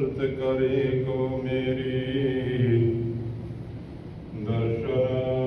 ਸੁਰਤ ਕਰੇ ਕੋ ਮੇਰੀ ਦਰਸ਼ਨ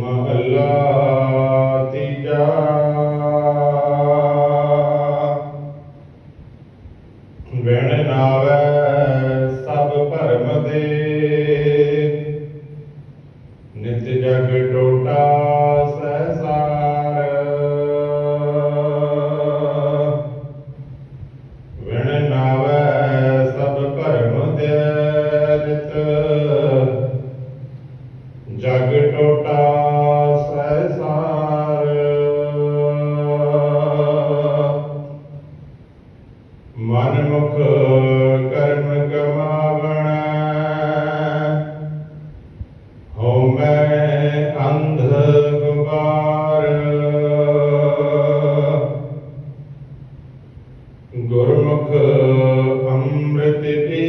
महला तिजा गुरुमुख अमृत भी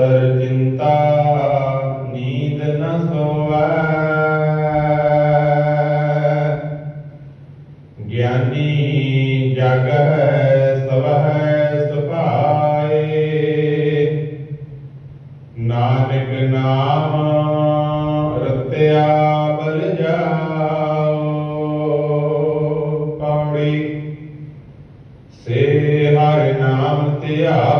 ਕਰ ਚਿੰਤਾ ਨੀਂਦ ਨ ਸੋਵੈ ਗਿਆਨੀ ਜਗੈ ਸਵੈ ਸੁਭਾਏ ਨਾਨਕ ਨਾਮ ਰਤਿਆ ਬਲ ਜਾਓ ਪਾਉੜੀ ਸੇ ਹਰ ਨਾਮ ਧਿਆਓ